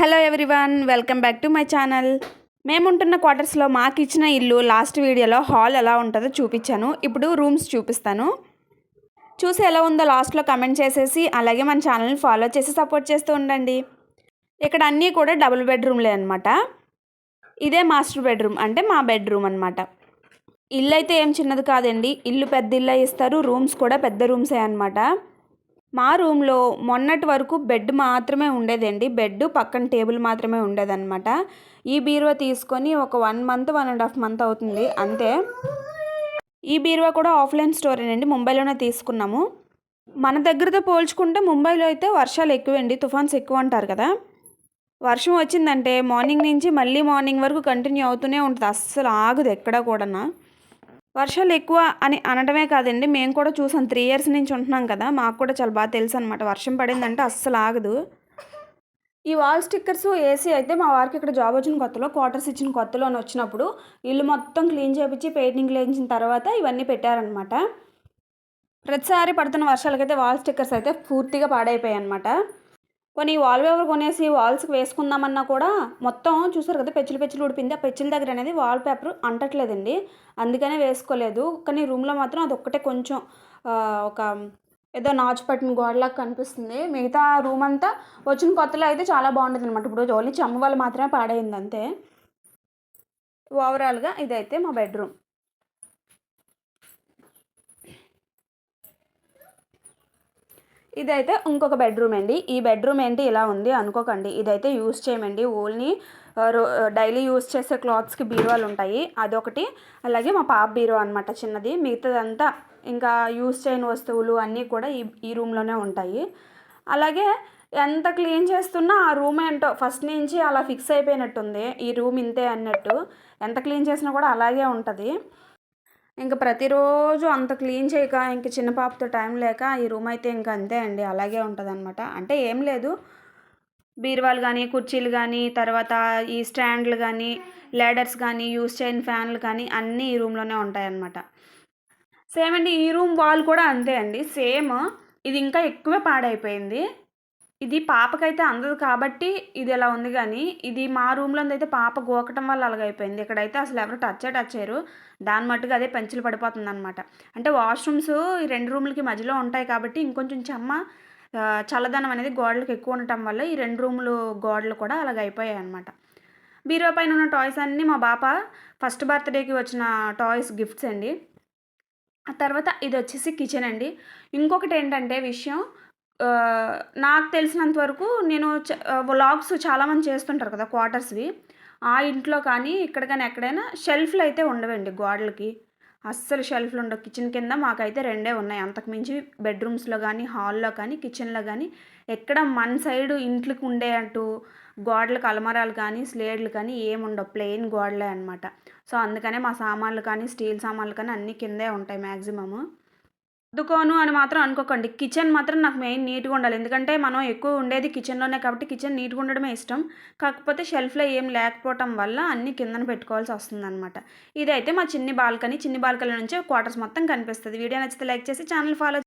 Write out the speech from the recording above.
Hello everyone welcome back to my channel. మేముంటున్న క్వార్టర్స్లో మాకు ఇచ్చిన ఇల్లు లాస్ట్ వీడియోలో హాల్ ఎలా ఉంటుందో చూపించాను ఇప్పుడు రూమ్స్ చూపిస్తాను. చూసి ఎలా ఉందో లాస్ట్లో కమెంట్ చేసేసి అలాగే మన ఛానల్ని ఫాలో చేసి సపోర్ట్ చేస్తూ ఉండండి. ఇక్కడ అన్నీ కూడా డబుల్ బెడ్రూమ్లే అనమాట ఇదే మాస్టర్ బెడ్రూమ్ అంటే మా బెడ్రూమ్ అనమాట ఇల్లు అయితే ఏం చిన్నది కాదండి ఇల్లు పెద్ద ఇల్లు ఇస్తారు రూమ్స్ కూడా పెద్ద రూమ్సే అనమాట మా రూమ్లో మొన్నటి వరకు బెడ్ మాత్రమే ఉండేదండి. బెడ్ పక్కన టేబుల్ మాత్రమే ఉండేదన్నమాట. ఈ బీరువా తీసుకొని ఒక one month one and half month అవుతుంది. అంతే. ఈ బీరువా కూడా ఆఫ్లైన్ స్టోరేనండి. ముంబైలోనే తీసుకున్నాము. మన దగ్గరతో పోల్చుకుంటే ముంబైలో అయితే వర్షాలు ఎక్కువండి. తుఫాన్స్ ఎక్కువ అంటారు కదా. వర్షం వచ్చిందంటే మార్నింగ్ నుంచి మళ్ళీ మార్నింగ్ వరకు కంటిన్యూ అవుతూనే ఉంటుంది. అస్సలు ఆగదు ఎక్కడ కూడా వర్షాలు ఎక్కువ అని అనడమే కాదండి. మేము కూడా చూసాం. త్రీ ఇయర్స్ నుంచి ఉంటున్నాం కదా. మాకు కూడా చాలా బాగా తెలుసు అనమాట వర్షం పడిందంటే అస్సలు ఆగదు. ఈ వాల్ స్టిక్కర్స్ ఏసీ అయితే మా వారికి ఇక్కడ జాబ్ వచ్చిన కొత్తలో క్వార్టర్స్ ఇచ్చిన కొత్తలో వచ్చినప్పుడు ఇల్లు మొత్తం క్లీన్ చేపించి పెయింటింగ్ లేచిన తర్వాత ఇవన్నీ పెట్టారనమాట ప్రతిసారి పడుతున్న వర్షాలకైతే వాల్ స్టిక్కర్స్ అయితే పూర్తిగా పాడైపోయాయి అనమాట కొన్ని వాల్ పేపర్ కొనేసి వాల్స్కి వేసుకుందామన్నా కూడా మొత్తం చూసారు కదా పెచ్చులు పెచ్చులు ఊడిపింది ఆ పెచ్చుల దగ్గర అనేది వాల్ పేపర్ అంటట్లేదండి. అందుకనే వేసుకోలేదు. కానీ రూమ్లో మాత్రం అది ఒక్కటే కొంచెం ఒక ఏదో నాచు పట్టిన గోడలాగా కనిపిస్తుంది. మిగతా రూమ్ అంతా వచ్చిన కొత్తలో అయితే చాలా బాగుంటుంది అనమాట ఇప్పుడు ఓన్లీ చెమ్మ వాళ్ళు మాత్రమే పాడైంది అంతే. ఓవరాల్గా ఇదైతే మా బెడ్రూమ్ ఇదైతే ఇంకొక బెడ్రూమ్ అండి. ఈ బెడ్రూమ్ ఏంటి ఇలా ఉంది అనుకోకండి. ఇదైతే యూస్ చేయమండి. ఓన్లీ డైలీ యూస్ చేసే క్లాత్స్కి బీరువాలు ఉంటాయి. అదొకటి. అలాగే మా పాప బీరువా అనమాట చిన్నది. మిగతాదంతా ఇంకా యూస్ చేయని వస్తువులు అన్నీ కూడా ఈ ఈ రూమ్లోనే ఉంటాయి. అలాగే ఎంత క్లీన్ చేస్తున్నా ఆ రూమ్ ఏంటో ఫస్ట్ నుంచి అలా ఫిక్స్ అయిపోయినట్టుంది. ఈ రూమ్ ఇంతే అన్నట్టు. ఎంత క్లీన్ చేసినా కూడా అలాగే ఉంటుంది. ఇంకా ప్రతిరోజు అంత క్లీన్ చేయక ఇంక చిన్న పాపతో టైం లేక ఈ రూమ్ అయితే ఇంకా అంతే అండి అలాగే ఉంటుంది అనమాట అంటే ఏం లేదు. బీరువాలు కానీ కుర్చీలు కానీ తర్వాత ఈ స్టాండ్లు కానీ లేడర్స్ కానీ యూస్ చేయని ఫ్యాన్లు కానీ అన్నీ ఈ రూమ్లోనే ఉంటాయన్నమాట. సేమ్ అండి ఈ రూమ్ వాల్ కూడా అంతే అండి. సేమ్ ఇది ఇంకా ఎక్కువే పాడైపోయింది. ఇది పాపకైతే అందదు కాబట్టి ఇది ఎలా ఉంది కానీ ఇది మా రూమ్లో అయితే పాప గోకటం వల్ల అలాగైపోయింది. ఇక్కడైతే అసలు ఎవరు టచ్ టచ్ చేయరు. దాని మట్టుకు అదే పెంచులు పడిపోతుంది అనమాట అంటే వాష్రూమ్స్ ఈ రెండు రూములకి మధ్యలో ఉంటాయి కాబట్టి ఇంకొంచెం చెమ్మ చల్లదనం అనేది గోడలకు ఎక్కువ ఉండటం వల్ల ఈ రెండు రూములు గోడలు కూడా అలాగ అయిపోయాయి అనమాట బీరో పైన ఉన్న టాయ్స్ అన్నీ మా బాప ఫస్ట్ బర్త్డేకి వచ్చిన టాయ్స్ గిఫ్ట్స్ అండి. ఆ తర్వాత ఇది వచ్చేసి కిచెన్ అండి. ఇంకొకటి ఏంటంటే విషయం నాకు తెలిసినంత వరకు నేను వ్లాగ్స్ చాలామంది చేస్తుంటారు కదా క్వార్టర్స్వి. ఆ ఇంట్లో కానీ ఇక్కడ కానీ ఎక్కడైనా షెల్ఫ్లు అయితే ఉండవండి గోడలకి. అస్సలు షెల్ఫ్లు ఉండవు. కిచెన్ కింద మాకైతే రెండే ఉన్నాయి. అంతకుమించి బెడ్రూమ్స్లో కానీ హాల్లో కానీ కిచెన్లో కానీ ఎక్కడ మన సైడ్ ఇంట్లోకి ఉండే అంటూ గోడలకు అలమరాలు కానీ స్లేడ్లు కానీ ఏముండవు ప్లెయిన్ గోడలే అనమాట సో అందుకనే మా సామాన్లు కానీ స్టీల్ సామాన్లు కానీ అన్నీ కిందే ఉంటాయి మ్యాక్సిమము సర్దుకోను అని మాత్రం అనుకోకండి. కిచెన్ మాత్రం నాకు మెయిన్ నీట్గా ఉండాలి. ఎందుకంటే మనం ఎక్కువ ఉండేది కిచెన్లోనే కాబట్టి కిచెన్ నీట్గా ఉండడమే ఇష్టం. కాకపోతే షెల్ఫ్లో ఏం లేకపోవటం వల్ల అన్ని కిందన పెట్టుకోవాల్సి వస్తుంది అనమాట ఇదైతే మా చిన్ని బాల్కనీ చిన్ని బాల్కనీ నుంచి క్వార్టర్స్ మొత్తం కనిపిస్తుంది. వీడియో నచ్చితే లైక్ చేసి ఛానల్ ఫాలో